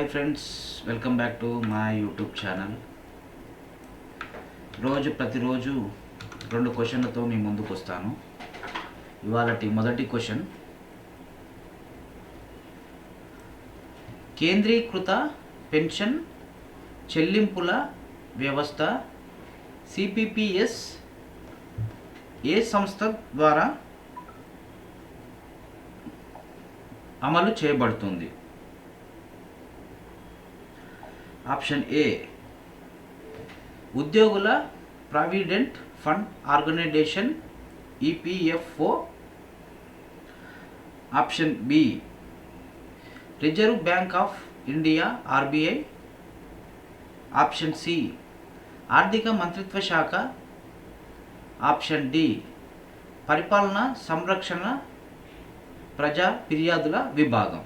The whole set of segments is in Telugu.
Hi friends welcome back to మా యూట్యూబ్ ఛానల్ రోజు ప్రతిరోజు రెండు క్వశ్చన్లతో మీ ముందుకు వస్తాను. ఇవాళటి మొదటి క్వశ్చన్ కేంద్రీకృత పెన్షన్ చెల్లింపుల వ్యవస్థ సిపిపిఎస్ ఏ సంస్థ ద్వారా అమలు చేయబడుతుంది? ఆప్షన్ ఏ ఉద్యోగుల provident fund organisation EPFO. Option B Reserve Bank of India RBI. Option C ఆర్థిక మంత్రిత్వ శాఖ. ఆప్షన్ డి పరిపాలన సంరక్షణ ప్రజా ఫిర్యాదుల విభాగం.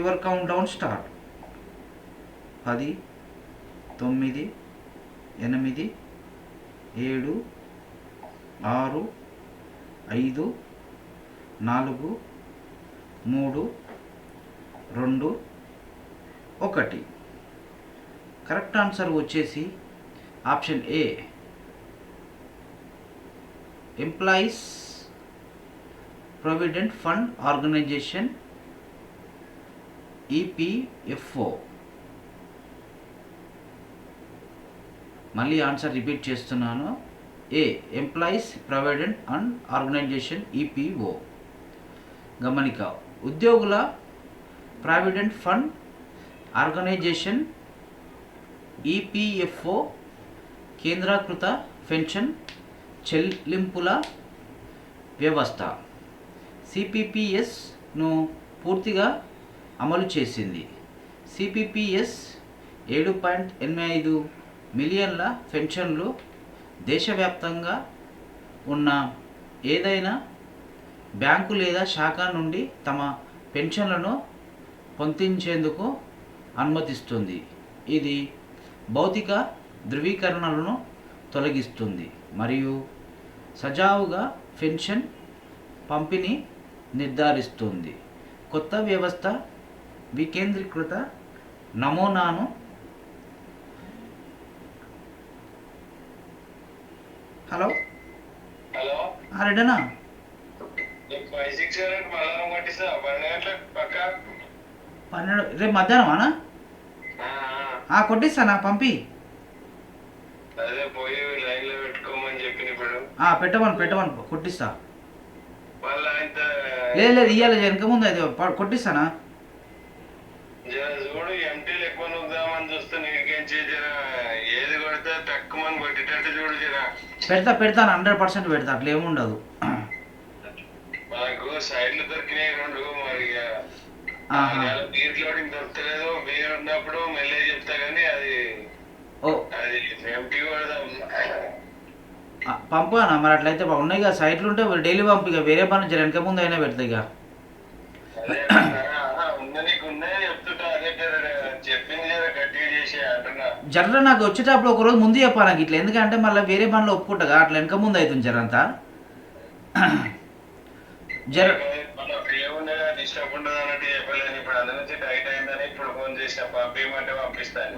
Your countdown start. పది తొమ్మిది ఎనిమిది ఏడు ఆరు ఐదు నాలుగు మూడు రెండు ఒకటి. కరెక్ట్ ఆన్సర్ వచ్చేసి option A. Employees provident fund organisation EPFO మళ్ళీ ఆన్సర్ రిపీట్ చేస్తున్నాను. A employees provident and organisation EPO గమనిక ఉద్యోగుల ప్రావిడెంట్ ఫండ్ ఆర్గనైజేషన్ ఈపీఎఫ్ఓ కేంద్రీకృత పెన్షన్ చెల్లింపుల వ్యవస్థ. సిపిపిఎస్ను పూర్తిగా అమలు చేసింది. సిపిపిఎస్ ఏడు పాయింట్ ఎనభై ఐదు మిలియన్ల పెన్షన్లు దేశవ్యాప్తంగా ఉన్న ఏదైనా బ్యాంకు లేదా శాఖ నుండి తమ పెన్షన్లను పొందించేందుకు అనుమతిస్తుంది. ఇది భౌతిక ధృవీకరణలను తొలగిస్తుంది మరియు సజావుగా పెన్షన్ పంపిణీ నిర్ధారిస్తుంది. కొత్త వ్యవస్థ వికేంద్రీకృత నమూనాను హలో? హలో? పట్టిస్తా పన్నెండు గంటలకు పక్క? పన్నెండు రేపు మధ్యాహ్నమానా కొట్టిస్తానా పంపి ఆ. అదే పోయి లైన్లో పెట్టుకోమని చెప్పిన ఇప్పుడు. ఆ, పెట్టమను పెట్టమను కొట్టిస్తా. లేదు లేదు ఇయ్యాలి వెనక ముందు అయితే కొట్టిస్తానా? చూడు ఎంటీలు ఎక్కువ చూస్తే నీకేం పెడతా పెడతాను హండ్రెడ్ పర్సెంట్ పెడతా అట్లా ఏముండదు మనకు సైడ్లు దొరికినాయి రెండు మరి. బీర్ లోడింగ్ దొరకలేదు బీర్ ఉన్నప్పుడు మెల్లే చెప్తా కానీ అది ఓ. అది పంపునా మరి అట్లయితే ఉన్నాయి కదా సైట్లు ఉంటే డైలీ పంపు ఇక వేరే పని వెనక ముందు అయినా పెడతా ఇక జర్ర నాకు వచ్చేటప్పుడు ఒక రోజు ముందు చెప్పాలి నాకు ఇట్లా. ఎందుకంటే మళ్ళీ వేరే పనిలో ఒప్పుకుంటా అట్లా వెనక ముందు అవుతుంది జర అంతా. జర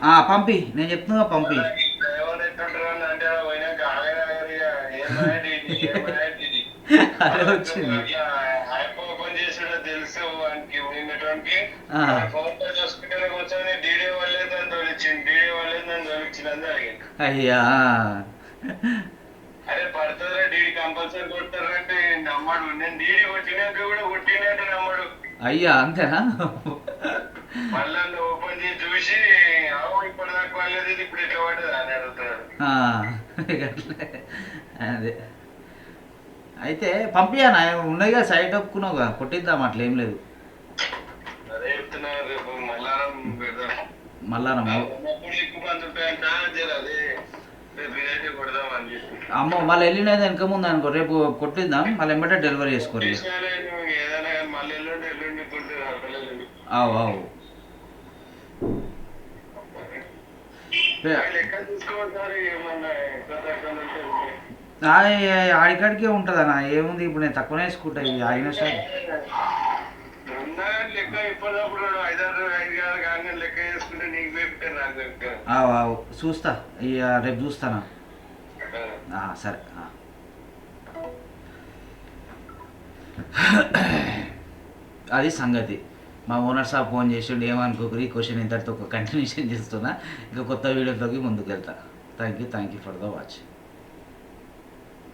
అందు పంపి. నేను చెప్తున్నా పంపి. ఎవరు ఎట్టుంటారు అయ్యా. అరే పడుతుందా డీడీ కంపల్సరీ కొడతారంటే నమ్మడు నేను డీడీ కొట్టినాక కూడా కొట్టినట్టు నమ్మడు. అయ్యా అంతేనా? మళ్ళా ఓపెన్ చేసి చూసి అవు ఇప్పటిదాకా వాళ్ళది ఇది ఇప్పుడు ఎట్లా పడ్డది? అని అట్లే. అదే. అయితే పంపియానా ఉన్నాయి కదా సైట్ ఒప్పుకున్నావు కదా కొట్టిద్దాం అట్లా ఏం లేదు. అదే చెప్తున్నా రేపు మల్లారం పెడదాం. మళ్ళా అమ్మ మళ్ళీ వెళ్ళినది వెనక ముందు అనుకో రేపు కొట్టిద్దాం మళ్ళీ వెంబడే డెలివరీ చేసుకోరు అవు. ఆడికాడికే ఉంటుంది అన్న ఏముంది ఇప్పుడు నేను తక్కువనే వేసుకుంటా ఇది అయినా సరే ఉన్నా లెక్క ఇప్పటికప్పుడు ఐదారు ఐదు కాదు కానీ లెక్క చేసుకుంటే నీకు పెట్టుకోరు నాకు పెట్టుకోరు ఆవు ఆవు చూస్తా. ఇక రేపు చూస్తానా? సరే. అది సంగతి. మా ఓనర్ సాబ్ ఫోన్ చేసిండు ఏమనుకోకరు క్వశ్చన్ ఇంతటితో ఒక కంటిన్యూషన్ చేస్తున్నా. ఇంకా కొత్త వీడియోతోకి ముందుకు వెళ్తా thank you thank you for the watch